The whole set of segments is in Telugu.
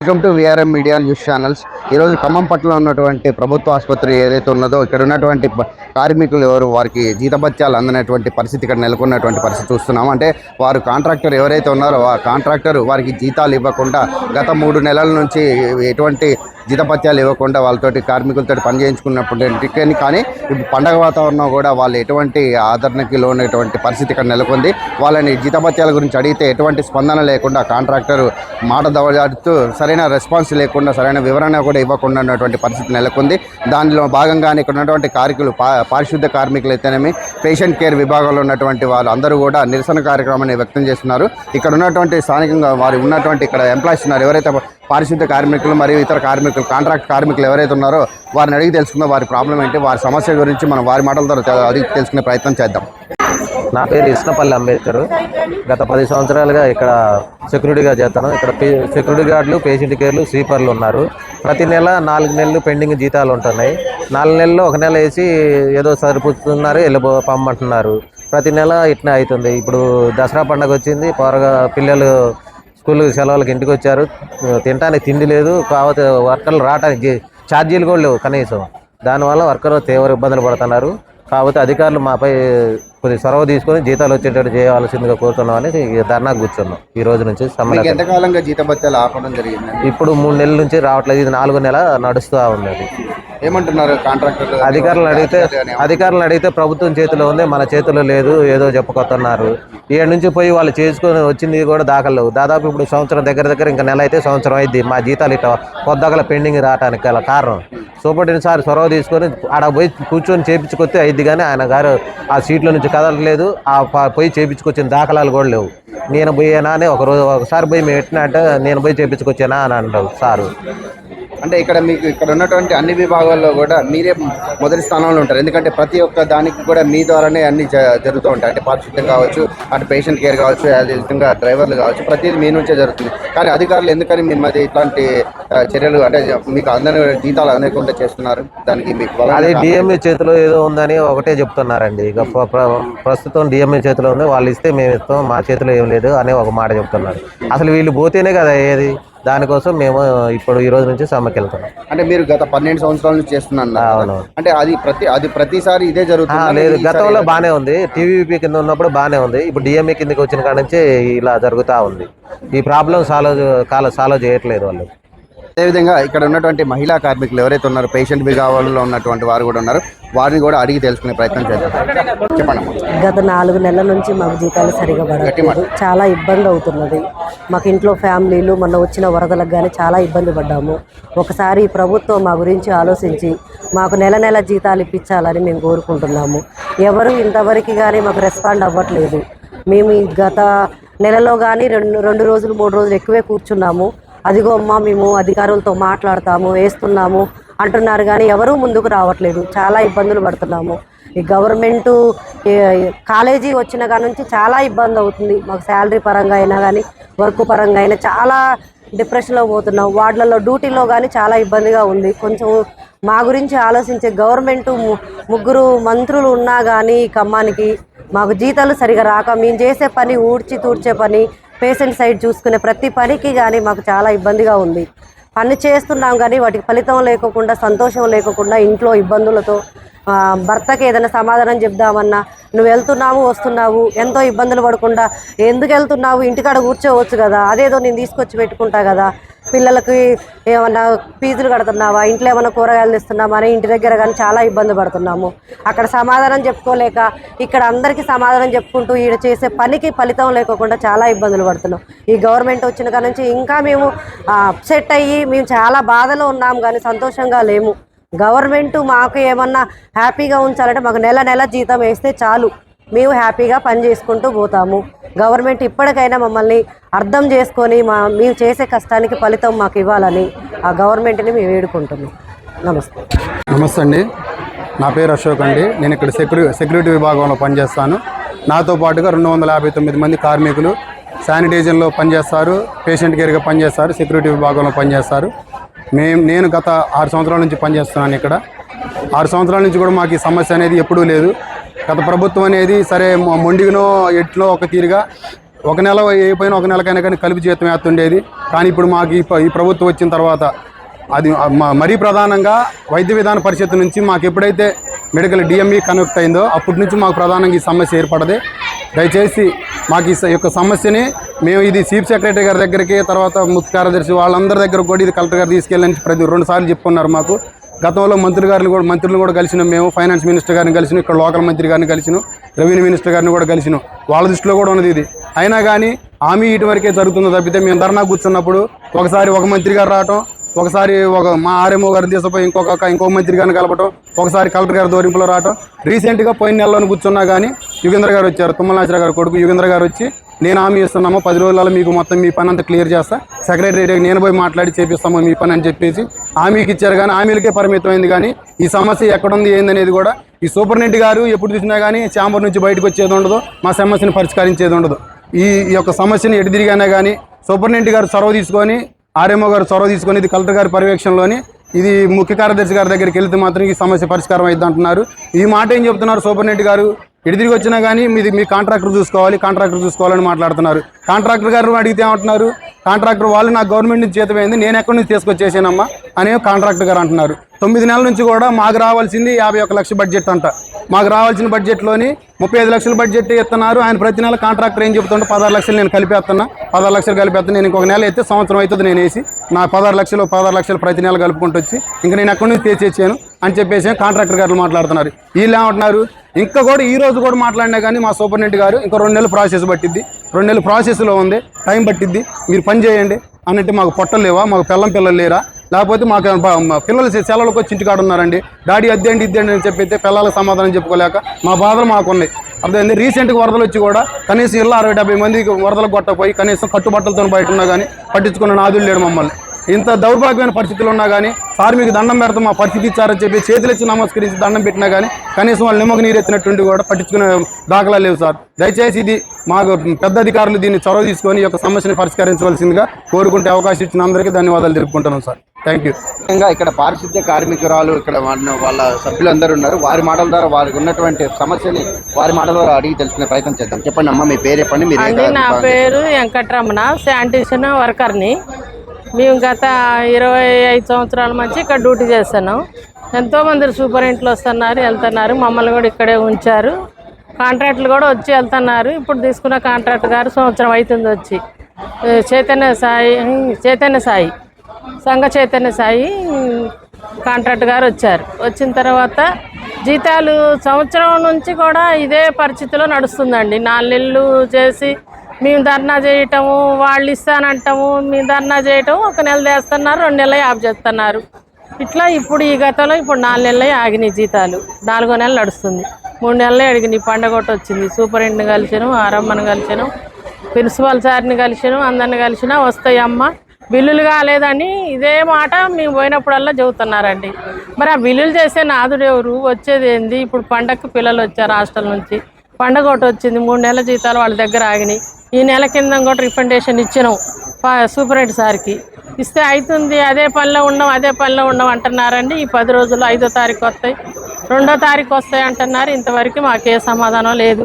Welcome to VRM media news channels ఈరోజు ఖమ్మం పట్ల ఉన్నటువంటి ప్రభుత్వ ఆసుపత్రి ఏదైతే ఉన్నదో ఇక్కడ ఉన్నటువంటి కార్మికులు ఎవరు వారికి జీతభత్యాలు అందనటువంటి పరిస్థితి ఇక్కడ నెలకొన్నటువంటి పరిస్థితి చూస్తున్నాం. అంటే వారు కాంట్రాక్టర్ ఎవరైతే ఉన్నారో ఆ కాంట్రాక్టర్ వారికి జీతాలు ఇవ్వకుండా గత మూడు నెలల నుంచి ఎటువంటి జీతభత్యాలు ఇవ్వకుండా వాళ్ళతోటి కార్మికులతో పని చేయించుకున్నప్పుడు కానీ ఇప్పుడు పండగ వాతావరణం కూడా వాళ్ళు ఎటువంటి ఆదరణకి లోనటువంటి పరిస్థితి ఇక్కడ నెలకొంది. వాళ్ళని జీతభత్యాల గురించి అడిగితే ఎటువంటి స్పందన లేకుండా కాంట్రాక్టర్ మాట దవజాడుతూ సరైన రెస్పాన్స్ లేకుండా సరైన వివరణ కూడా ఇవ్వకుండా ఉన్నటువంటి పరిస్థితి నెలకొంది. దానిలో భాగంగానే ఇక్కడ ఉన్నటువంటి కార్మికులు పా పారిశుద్ధ కార్మికులైతేనేమి పేషెంట్ కేర్ విభాగంలో ఉన్నటువంటి వారు అందరూ కూడా నిరసన కార్యక్రమాన్ని వ్యక్తం చేస్తున్నారు. ఇక్కడ ఉన్నటువంటి స్థానికంగా వారు ఉన్నటువంటి ఇక్కడ ఎంప్లాయీస్ ఉన్నారు. ఎవరైతే పారిశుద్ధ కార్మికులు మరియు ఇతర కార్మికులు కాంట్రాక్ట్ కార్మికులు ఎవరైతే ఉన్నారో వారిని అడిగి తెలుసుకుందాం వారి ప్రాబ్లం ఏంటి వారి సమస్య గురించి మనం వారి మాటల ద్వారా అడిగి తెలుసుకునే ప్రయత్నం చేద్దాం. నా పేరు ఇష్టపల్లి అంబేద్కర్. గత పది సంవత్సరాలుగా ఇక్కడ సెక్యూరిటీగా చేస్తాను. ఇక్కడ పే- సెక్యూరిటీ గార్డులు పేషెంట్ కేర్లు స్వీపర్లు ఉన్నారు. ప్రతి నెల నాలుగు నెలలు పెండింగ్ జీతాలు ఉంటున్నాయి. నాలుగు నెలలు ఒక నెల వేసి ఏదో సరిపుతున్నారు వెళ్ళిపో పంపంటున్నారు ప్రతి నెల ఇట్లా అవుతుంది. ఇప్పుడు దసరా పండగ వచ్చింది పొరగా పిల్లలు స్కూల్ సెలవులకి ఇంటికి వచ్చారు. తినడానికి తిండి లేదు కాకపోతే వర్కర్లు రావడానికి ఛార్జీలు కూడా లేవు కనీసం. దానివల్ల వర్కర్లు తీవ్ర ఇబ్బందులు పడుతున్నారు. కాకపోతే అధికారులు మాపై కొద్ది చొరవ తీసుకొని జీతాలు వచ్చేటట్టు చేయవలసిందిగా కోరుతున్నామని ఈ ధర్నాకు కూర్చున్నాం. ఈ రోజు నుంచి ఆపడం జరిగింది ఇప్పుడు మూడు నెలల నుంచి రావట్లేదు. ఇది నాలుగో నెల నడుస్తూ ఉంది అది ఏమంటున్నారు కాంట్రాక్టర్ అధికారులను అడిగితే అధికారులను అడిగితే ప్రభుత్వం చేతిలో ఉంది మన చేతిలో లేదు ఏదో చెప్పుకొస్తున్నారు ఏడు నుంచి పోయి వాళ్ళు చేసుకొని వచ్చింది కూడా దాఖలు దాదాపు ఇప్పుడు సంవత్సరం దగ్గర దగ్గర ఇంకా నెల అయితే సంవత్సరం అయింది. మా జీతాలు ఇట్లా పొద్దుగల పెండింగ్ రావడానికి గల కారణం. సూపరింటెండెంట్ సార్ చొరవ తీసుకొని ఆడ పోయి కూర్చొని చేపించుకొస్తే అయింది కానీ ఆయన గారు ఆ సీట్ల నుంచి కదలట్లేదు. ఆ పోయి చేపించుకొచ్చిన దాఖలాలు కూడా లేవు. నేను పోయానా అని ఒక రోజు ఒకసారి పోయి మేము ఎట్టినా అంటే నేను పోయి చేపించుకొచ్చానా అని అంటారు సారు. అంటే ఇక్కడ మీకు ఇక్కడ ఉన్నటువంటి అన్ని విభాగాల్లో కూడా మీరే మొదటి స్థానంలో ఉంటారు. ఎందుకంటే ప్రతి ఒక్క దానికి కూడా మీ ద్వారానే అన్ని జరుగుతూ ఉంటాయి. అంటే పారిశుద్ధ్యం కావచ్చు అటు పేషెంట్ కేర్ కావచ్చు అదే విధంగా డ్రైవర్లు కావచ్చు ప్రతిదీ మీ నుంచే జరుగుతుంది. కానీ అధికారులు ఎందుకని మీ మధ్య ఇట్లాంటి చర్యలు అంటే మీకు అందరి జీతాలు అందకుండా చేస్తున్నారు? దానికి మీకు అది డిఎంఏ చేతిలో ఏదో ఉందని ఒకటే చెప్తున్నారండి. ఇక ప్ర- ప్ర- ప్రస్తుతం డిఎంఏ చేతిలో ఉంది వాళ్ళు ఇస్తే మేము ఇస్తాం మా చేతిలో ఏం లేదు అనే ఒక మాట చెప్తున్నారు. అసలు వీళ్ళు పోతేనే కదా ఏది? దానికోసం మేము ఇప్పుడు ఈ రోజు నుంచి సమ్మెకి వెళ్తున్నాం. అంటే మీరు గత పన్నెండు సంవత్సరాల నుంచి? అవును. అంటే అది ప్రతి అది ప్రతిసారి ఇదే జరుగుతుంది? లేదు గతంలో బాగానే ఉంది. టీవీపీ కింద ఉన్నప్పుడు బాగానే ఉంది. ఇప్పుడు డిఎంఏ కిందకి వచ్చిన కాడ నుంచి ఇలా జరుగుతూ ఉంది. ఈ ప్రాబ్లం సాల్వ్ కాల సాల్వ్ చేయట్లేదు వాళ్ళు. అదేవిధంగా ఇక్కడ ఉన్నటువంటి మహిళా కార్మికులు ఎవరైతే ఉన్నారో పేషెంట్ విభాగంలో ఉన్నటువంటి వారు కూడా ఉన్నారు. వారిని కూడా అడిగి తెలుసుకునే ప్రయత్నం చేద్దాం. చెప్పండి. గత నాలుగు నెలల నుంచి మాకు జీతాలు సరిగా పడట్లేదు. చాలా ఇబ్బంది అవుతున్నది. మాకు ఇంట్లో ఫ్యామిలీలు మొన్న వచ్చిన వరదలకు కానీ చాలా ఇబ్బంది పడ్డాము. ఒకసారి ప్రభుత్వం మా గురించి ఆలోచించి మాకు నెల నెల జీతాలు ఇప్పించాలని మేము కోరుకుంటున్నాము. ఎవరు ఇంతవరకు కానీ మాకు రెస్పాండ్ అవ్వట్లేదు. మేము గత నెలలో కానీ రెండు రెండు రోజులు మూడు రోజులు ఎక్కువే కూర్చున్నాము. అదిగో అమ్మా మేము అధికారులతో మాట్లాడతాము వేస్తున్నాము అంటున్నారు కానీ ఎవరూ ముందుకు రావట్లేదు. చాలా ఇబ్బందులు పడుతున్నాము. ఈ గవర్నమెంటు కాలేజీ వచ్చిన కాడ నుంచి చాలా ఇబ్బంది అవుతుంది. మాకు శాలరీ పరంగా అయినా కానీ వర్క్ పరంగా అయినా చాలా డిప్రెషన్లో పోతున్నాం. వార్డులలో డ్యూటీలో కానీ చాలా ఇబ్బందిగా ఉంది. కొంచెం మా గురించి ఆలోచించే గవర్నమెంట్ ము- ముగ్గురు మంత్రులు ఉన్నా కానీ ఈ ఖమ్మానికి మాకు జీతాలు సరిగా రాక మేము చేసే పని ఊడ్చి తూడ్చే పని పేషెంట్ సైడ్ చూసుకునే ప్రతి పనికి కానీ మాకు చాలా ఇబ్బందిగా ఉంది. పని చేస్తున్నాం కానీ వాటికి ఫలితం లేకుండా సంతోషం లేకుండా ఇంట్లో ఇబ్బందులతో భర్తకి ఏదైనా సమాధానం చెప్దామన్నా నువ్వు వెళ్తున్నావు వస్తున్నావు ఎంతో ఇబ్బందులు పడకుండా ఎందుకు వెళ్తున్నావు ఇంటికాడ కూర్చోవచ్చు కదా అదేదో నేను తీసుకొచ్చి పెట్టుకుంటా కదా పిల్లలకి ఏమన్నా ఫీజులు కడుతున్నావా ఇంట్లో ఏమైనా కూరగాయలు తెస్తున్నామా అని ఇంటి దగ్గర కానీ చాలా ఇబ్బంది పడుతున్నాము. అక్కడ సమాధానం చెప్పుకోలేక ఇక్కడ అందరికీ సమాధానం చెప్పుకుంటూ ఈడ చేసే పనికి ఫలితం లేకోకుండా చాలా ఇబ్బందులు పడుతున్నాం. ఈ గవర్నమెంట్ వచ్చిన కాడ నుంచి ఇంకా మేము అప్సెట్ అయ్యి మేము చాలా బాధలో ఉన్నాం కానీ సంతోషంగా లేము. గవర్నమెంట్ మాకు ఏమన్నా హ్యాపీగా ఉంచాలంటే మాకు నెల నెల జీతం వేస్తే చాలు. మేము హ్యాపీగా పని చేసుకుంటూ పోతాము. గవర్నమెంట్ ఇప్పటికైనా మమ్మల్ని అర్థం చేసుకొని మా మేము చేసే కష్టానికి ఫలితం మాకు ఇవ్వాలని ఆ గవర్నమెంట్ని మేము వేడుకుంటున్నాం. నమస్తే. నమస్తే అండి. నా పేరు అశోక్ అండి. నేను ఇక్కడ సెక్యూరి సెక్యూరిటీ విభాగంలో పనిచేస్తాను. నాతో పాటుగా రెండు వందల యాభై తొమ్మిది మంది కార్మికులు శానిటైజర్లో పనిచేస్తారు పేషెంట్ కేర్గా పనిచేస్తారు సెక్యూరిటీ విభాగంలో పనిచేస్తారు. మేము నేను గత ఆరు సంవత్సరాల నుంచి పనిచేస్తున్నాను ఇక్కడ. ఆరు సంవత్సరాల నుంచి కూడా మాకు ఈ సమస్య అనేది ఎప్పుడూ లేదు. గత ప్రభుత్వం అనేది సరే మొ- మొండిగనో ఎట్లో ఒక తీరుగా ఒక నెల అయిపోయినా ఒక నెలకైనా కానీ కలిపి జీతం వేస్తుండేది. కానీ ఇప్పుడు మాకు ఈ ప్రభుత్వం వచ్చిన తర్వాత అది మరీ ప్రధానంగా వైద్య విధాన పరిషత్ నుంచి మాకు ఎప్పుడైతే మెడికల్ డిఎంఈ కనెక్ట్ అయిందో అప్పటి నుంచి మాకు ప్రధానంగా ఈ సమస్య ఏర్పడదు. దయచేసి మాకు ఈ స- యొక్క సమస్యని మేము ఇది చీఫ్ సెక్రటరీ గారి దగ్గరికి తర్వాత ముఖ్య కార్యదర్శి వాళ్ళందరి దగ్గర కూడా ఇది కలెక్టర్ గారు తీసుకెళ్ళని ప్రతి రెండు సార్లు చెప్పుకున్నారు మాకు. గతంలో మంత్రి గారిని కూడా మంత్రులు కూడా కలిసినాం మేము ఫైనాన్స్ మినిస్టర్ గారిని కలిసిన ఇక్కడ లోకల్ మంత్రి గారిని కలిసిన రెవెన్యూ మినిస్టర్ గారిని కూడా కలిసిన. వాళ్ళ దృష్టిలో కూడా ఉన్నది ఇది. అయినా కానీ హామీ ఇటు వరకే జరుగుతుందో తప్పితే మేము ధర్నా కూర్చున్నప్పుడు ఒకసారి ఒక మంత్రి గారు రావటం ఒకసారి ఒక మా ఆర్ఎంఓ గారిని తీసుకుపోయి ఇంకొక ఇంకో మంత్రి గారిని కలపటం ఒకసారి కలెక్టర్ గారి దోరింపులో రావటం. రీసెంట్గా పోయిన నెలలో కూర్చున్నా కానీ యుగేంద్ర గారు వచ్చారు. తుమ్మలనాశ్వర గారు కొడుకు యుగేంద్ర గారు వచ్చి నేను హామీ ఇస్తున్నాము పది రోజులలో మీకు మొత్తం మీ పని అంతా క్లియర్ చేస్తా. సెక్రటరీ నేను పోయి మాట్లాడి చేపిస్తాము మీ పని అని చెప్పేసి హామీకి ఇచ్చారు. కానీ హామీలకే పరిమితమైంది. కానీ ఈ సమస్య ఎక్కడుంది ఏందనేది కూడా ఈ సూపరింటెండెంట్ గారు ఎప్పుడు చూసినా కానీ ఛాంబర్ నుంచి బయటకు వచ్చేది ఉండదు మా సమస్యను పరిష్కరించేది ఉండదు. ఈ ఈ యొక్క సమస్యను ఎటు తిరిగానే కానీ సూపరింటెండెంట్ గారు చొరవ తీసుకొని ఆర్ఎంఓ గారు చొరవ తీసుకొని ఇది కలెక్టర్ గారి పర్యవేక్షణలోని ఇది ముఖ్య కార్యదర్శి గారి దగ్గరికి వెళ్తే మాత్రం ఈ సమస్య పరిష్కారం అయింది అంటున్నారు. ఈ మాట ఏం చెప్తున్నారు సూపరింటెండెంట్ గారు? ఎటు వచ్చినా కానీ మీది మీ కాంట్రాక్టర్ చూసుకోవాలి కాంట్రాక్టర్ చూసుకోవాలని మాట్లాడుతున్నారు. కాంట్రాక్టర్ గారు అడిగితే ఏమంటున్నారు? కాంట్రాక్టర్ వాళ్ళు నాకు గవర్నమెంట్ నుంచి చేతమైంది అయింది నేను ఎక్కడి నుంచి తీసుకొచ్చేసానమ్మా? అని కాంట్రాక్టర్ గారు అంటున్నారు. తొమ్మిది నెలల నుంచి కూడా మాకు రావాల్సింది యాభై ఒక లక్ష బడ్జెట్ అంట. మాకు రావాల్సిన బడ్జెట్లోని ముప్పై ఐదు లక్షల బడ్జెట్ ఇస్తున్నారు. ఆయన ప్రతి నెల కాంట్రాక్టర్ ఏం చెప్తుంటే పదహారు లక్షలు నేను కలిపేస్తున్నా. పదహారు లక్షలు కలిపేస్తాను నేను ఇంకొక నెల అయితే సంవత్సరం అవుతుంది నేను వేసి నా పదహారు లక్షలు పదహారు లక్షలు ప్రతి నెల కలుపుకుంటూ వచ్చి ఇంకా నేను ఎక్కడి నుంచి తెచ్చేసాను అని చెప్పేసి కాంట్రాక్టర్ గారు మాట్లాడుతున్నారు. వీళ్ళు ఏమంటున్నారు? ఇంకా కూడా ఈ రోజు కూడా మాట్లాడినా కానీ మా సూపరింటెండెంట్ గారు ఇంకా రెండు నెలలు ప్రాసెస్ పట్టిద్ది. రెండు నెలలు ప్రాసెస్లో ఉంది. టైం పట్టిద్ది. మీరు పని చేయండి. అన్నట్టు మాకు పొట్టలు లేవా? మాకు పిల్లం పిల్లలు లేరా? లేకపోతే మాకు మా పిల్లలు సెలవులకు వచ్చి ఇంటికాడ ఉన్నారండి. డాడీ అద్దేంటి ఇద్దేంటి అని చెప్పితే పిల్లలకు సమాధానం చెప్పుకోలేక మా బాధలు మాకు ఉన్నాయి అర్థమైంది? రీసెంట్గా వరదలు వచ్చి కూడా కనీసం ఇళ్ళు అరవై డెబ్బై మందికి వరదలు కొట్టపోయి కనీసం కట్టుబట్టలతో బయట ఉన్నా కానీ పట్టించుకున్న నాదులు లేడు మమ్మల్ని. ఇంత దౌర్భాగ్యమైన పరిస్థితులు ఉన్నా కానీ సార్ మీకు దండం పెడతాం మా పరిస్థితి ఇచ్చారని చెప్పి చేతులు ఇచ్చి నమస్కరించి దండం పెట్టినా కానీ కనీసం వాళ్ళు నిమ్మకు నీరు ఎత్తినట్టుండి కూడా పట్టించుకునే దాఖలా లేవు సార్. దయచేసి ఇది మాకు పెద్ద అధికారులు దీన్ని చొరవ తీసుకొని ఈ యొక్క సమస్యను పరిష్కరించవలసిందిగా కోరుకుంటే అవకాశం ఇచ్చిన అందరికీ ధన్యవాదాలు తెలుపుకుంటున్నాం సార్. థ్యాంక్ యూ ముఖ్యంగా ఇక్కడ పారిశుద్ధ్య కార్మికురాలు ఇక్కడ వాళ్ళ సభ్యులందరూ ఉన్నారు. వారి మాటల ద్వారా వారికి ఉన్నటువంటి సమస్యని వారి మాటల ద్వారా అడిగి తెలుసుకునే ప్రయత్నం చేద్దాం. చెప్పండి అమ్మా మీ పేరు చెప్పండి. మీరు నా? పేరు వెంకటరమణ శానిటేషన్ వర్కర్ని. మేము గత ఇరవై ఐదు సంవత్సరాల నుంచి ఇక్కడ డ్యూటీ చేస్తాను ఎంతోమంది సూపరింట్లు వస్తున్నారు వెళ్తున్నారు. మమ్మల్ని కూడా ఇక్కడే ఉంచారు. కాంట్రాక్టులు కూడా వచ్చి వెళ్తున్నారు. ఇప్పుడు తీసుకున్న కాంట్రాక్ట్ గారు సంవత్సరం అవుతుంది వచ్చి. చైతన్య సాయి చైతన్య సాయి. సంఘ చైతన్య సాయి కాంట్రాక్ట్ గారు వచ్చారు. వచ్చిన తర్వాత జీతాలు సంవత్సరం నుంచి కూడా ఇదే పరిస్థితిలో నడుస్తుందండి. నాలుగు చేసి మేము ధర్నా చేయటము వాళ్ళు ఇస్తానంటాము మేము ధర్నా చేయటం ఒక నెల చేస్తున్నారు రెండు నెలలు యాప్ చేస్తున్నారు. ఇట్లా ఇప్పుడు ఈ గతంలో ఇప్పుడు నాలుగు నెలలు ఆగినాయి జీతాలు. నాలుగో నెల నడుస్తుంది. మూడు నెలలు అడిగినాయి పండగ ఒకటి వచ్చింది. సూపరింటెండెంట్ కలిసాను ఆరమ్మను కలిసాను ప్రిన్సిపాల్ సార్ని కలిసాను అందరిని కలిసినా వస్తాయమ్మా. బిల్లులు కాలేదని ఇదే మాట మేము పోయినప్పుడల్లా చెబుతున్నారండి. మరి ఆ బిల్లులు చేసే నాదుడు ఎవరు? వచ్చేది ఏంది? ఇప్పుడు పండగకు పిల్లలు వచ్చారు హాస్టల్ నుంచి. పండగ ఒకటి వచ్చింది మూడు నెలల జీతాలు వాళ్ళ దగ్గర ఆగినాయి. ఈ నెల కింద కూడా రిఫండేషన్ ఇచ్చినాం సూపరెంట్ సార్కి. ఇస్తే అవుతుంది అదే పనిలో ఉన్నాం అదే పనిలో ఉన్నాం అంటున్నారండి. ఈ పది రోజులు ఐదో తారీఖు వస్తాయి. రెండో తారీఖు వస్తాయి అంటున్నారు. ఇంతవరకు మాకే సమాధానం లేదు.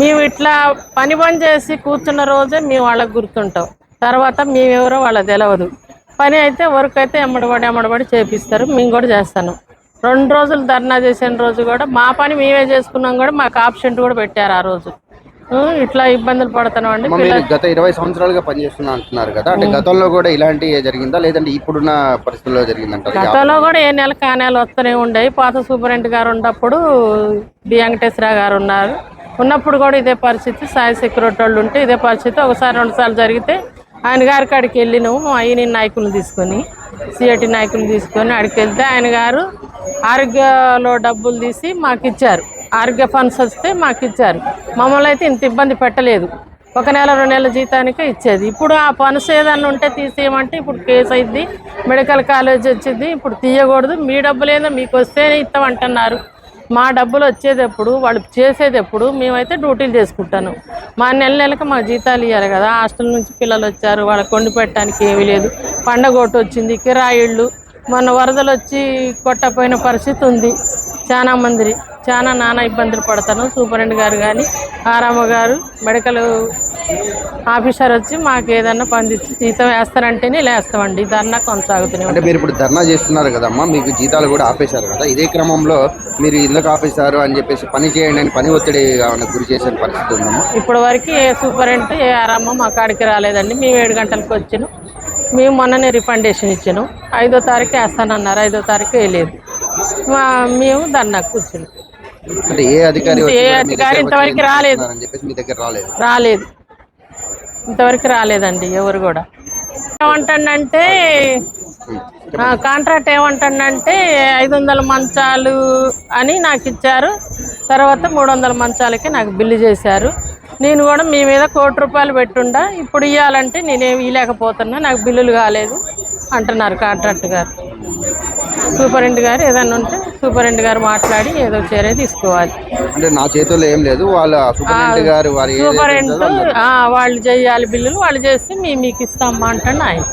మేము ఇట్లా పని పని చేసి కూర్చున్న రోజే మేము వాళ్ళకి గుర్తుంటాం. తర్వాత మేమెవరో వాళ్ళకి తెలియదు పని అయితే వర్క్ అయితే ఎమ్మడబడి ఎమ్మడబడి చేపిస్తారు. మేము కూడా చేస్తాను. రెండు రోజులు ధర్నా చేసిన రోజు కూడా మా పని మేమే చేసుకున్నాం కూడా మాకు ఆప్షన్ కూడా పెట్టారు ఆ రోజు. ఇట్లా ఇబ్బందులు పడుతున్నాం అండి. గత ఇరవై సంవత్సరాలుగా పనిచేస్తున్నా అంటున్నారు కదా. అంటే గతంలో కూడా ఇలాంటి జరిగిందా? లేదంటే ఇప్పుడున్న పరిస్థితుల్లో గతంలో కూడా ఏ నెల కానేలు వస్తూనే ఉండేవి. పాత సూపరింట్ గారు ఉన్నప్పుడు డి వెంకటేశ్వర గారు ఉన్నారు. ఉన్నప్పుడు కూడా ఇదే పరిస్థితి. సాయి సెక్యూరిటీ వాళ్ళు ఉంటే ఇదే పరిస్థితి. ఒకసారి రెండు సార్లు జరిగితే ఆయన గారి కాడికి వెళ్ళినాము. మా అయిన నాయకులు తీసుకొని సిఐటి నాయకులు తీసుకొని అడికి వెళ్తే ఆయన గారు ఆరోగ్యలో డబ్బులు తీసి మాకు ఇచ్చారు. ఆరోగ్య ఫండ్స్ వస్తే మాకు ఇచ్చారు. మమ్మల్ని అయితే ఇంత ఇబ్బంది పెట్టలేదు. ఒక నెల రెండు నెలల జీతానికే ఇచ్చేది. ఇప్పుడు ఆ ఫండ్స్ ఏదన్నా ఉంటే తీసేయమంటే ఇప్పుడు కేసు అయింది మెడికల్ కాలేజ్ వచ్చింది ఇప్పుడు తీయకూడదు. మీ డబ్బులేదో మీకు వస్తేనే ఇస్తామంటున్నారు. మా డబ్బులు వచ్చేటప్పుడు వాళ్ళు చేసేటప్పుడు మేమైతే డ్యూటీలు చేసుకుంటాను. మా నెల నెలకి మా జీతాలు ఇవ్వాలి కదా. హాస్టల్ నుంచి పిల్లలు వచ్చారు వాళ్ళకి కొండి పెట్టడానికి ఏమీ లేదు. పండగ ఒకటి వచ్చింది కిరాయిళ్ళు. మొన్న వరదలు వచ్చి కొట్టపోయిన పరిస్థితి ఉంది. చాలా మంది చాలా నానా ఇబ్బందులు పడతాను. సూపరింటెండెంట్ గారు కానీ ఆరామ గారు మెడికల్ ఆఫీసర్ వచ్చి మాకు ఏదన్నా పండించి జీతం వేస్తారంటేనే లేస్తామండి. ధర్నా కొనసాగుతూనే అంటే మీరు ఇప్పుడు ధర్నా చేస్తున్నారు కదమ్మా మీకు జీతాలు కూడా ఆపేశారు కదా. ఇదే క్రమంలో మీరు ఎందుకు ఆపేశారు అని చెప్పేసి పని చేయండి అని పని ఒత్తిడి గురి చేసిన పరిస్థితి ఉందమ్మా ఇప్పటి వరకు ఏ సూపరింట్ ఏ ఆరామ మా కాడికి రాలేదండి. మేము ఏడు గంటలకు వచ్చినాం. మేము మొన్ననే రిఫండేషన్ ఇచ్చాను. ఐదో తారీఖు వేస్తానన్నారు. ఐదో తారీఖు వేయలేదు. మా మేము ధర్నాకు కూర్చున్నాం. అంటే ఏ అధికారి ఏ అధికారి ఇంతవరకు రాలేదు. చేస్తున్నారని చెప్పేసి మీ దగ్గర రాలేదు. రాలేదు. ఇంతవరకు రాలేదండి ఎవరు కూడా. ఏమంటాడంటే ఆ, కాంట్రాక్ట్ ఏమంటాడంటే ఐదు వందల మంచాలు అని నాకు ఇచ్చారు. తర్వాత మూడు వందల మంచాలకి నాకు బిల్లు చేశారు. నేను కూడా మీ మీద కోటి రూపాయలు పెట్టుండా. ఇప్పుడు ఇవ్వాలంటే నేనేమి ఇవ్వలేకపోతున్నా నాకు బిల్లులు కాలేదు అంటున్నారు కాంట్రాక్ట్ గారు. సూపరింట్ గారు ఏదన్నా ఉంటే సూపరింట్ గారు మాట్లాడి ఏదో చర్య తీసుకోవాలి. అంటే నా చేతుల్లో ఏం లేదు వాళ్ళ గారు వారి ఏదైతే సూపరింట్ వాళ్ళు చేయాలి బిల్లులు వాళ్ళు చేసి మీ మీకు ఇస్తామా అంటాడు ఆయన.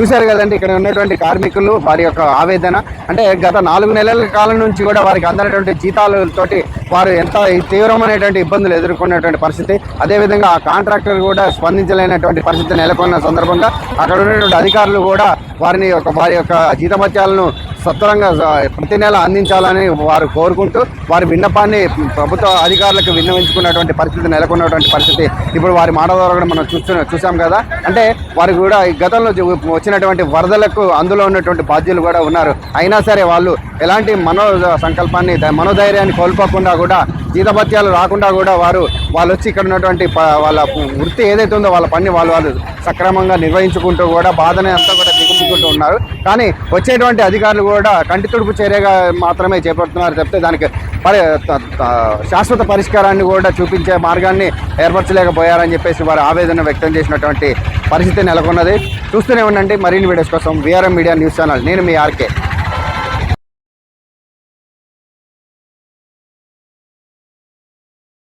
చూశారు కదండి ఇక్కడ ఉన్నటువంటి కార్మికులు వారి యొక్క ఆవేదన. అంటే గత నాలుగు నెలల కాలం నుంచి కూడా వారికి అందనటువంటి జీతాలతోటి వారు ఎంత తీవ్రమైనటువంటి ఇబ్బందులు ఎదుర్కొన్నటువంటి పరిస్థితి. అదేవిధంగా ఆ కాంట్రాక్టర్ కూడా స్పందించలేనటువంటి పరిస్థితి నెలకొన్న సందర్భంగా అక్కడ ఉన్నటువంటి అధికారులు కూడా వారిని యొక్క వారి యొక్క జీతమత్యాలను సత్వరంగా ప్రతి నెల అందించాలని వారు కోరుకుంటూ వారి విన్నపాన్ని ప్రభుత్వ అధికారులకు విన్నవించుకున్నటువంటి పరిస్థితి నెలకొన్నటువంటి పరిస్థితి. ఇప్పుడు వారి మాట ద్వారా కూడా మనం చూస్తున్న చూసాం కదా. అంటే వారు కూడా ఈ గతంలో జ- వచ్చినటువంటి వరదలకు అందులో ఉన్నటువంటి బాధ్యులు కూడా ఉన్నారు. అయినా సరే వాళ్ళు ఎలాంటి మనో సంకల్పాన్ని మనోధైర్యాన్ని కోల్పోకుండా కూడా జీతభత్యాలు రాకుండా కూడా వారు వాళ్ళు వచ్చి ఇక్కడ ఉన్నటువంటి వాళ్ళ వృత్తి ఏదైతే ఉందో వాళ్ళ పని వాళ్ళు వాళ్ళు సక్రమంగా నిర్వహించుకుంటూ కూడా బాధనే అంతా కూడా దిగుపుకుంటూ ఉన్నారు. కానీ వచ్చేటువంటి అధికారులు కూడా కంటి తుడుపు చర్యగా మాత్రమే చేపడుతున్నారు చెప్తే దానికి పరి శాశ్వత పరిష్కారాన్ని కూడా చూపించే మార్గాన్ని ఏర్పరచలేకపోయారని చెప్పేసి వారు ఆవేదన వ్యక్తం చేసినటువంటి పరిస్థితి నెలకొన్నది. చూస్తూనే ఉండండి. మరిన్ని వీడియోస్ కోసం విఆర్ఎం మీడియా న్యూస్ ఛానల్ నేను మీ ఆర్కే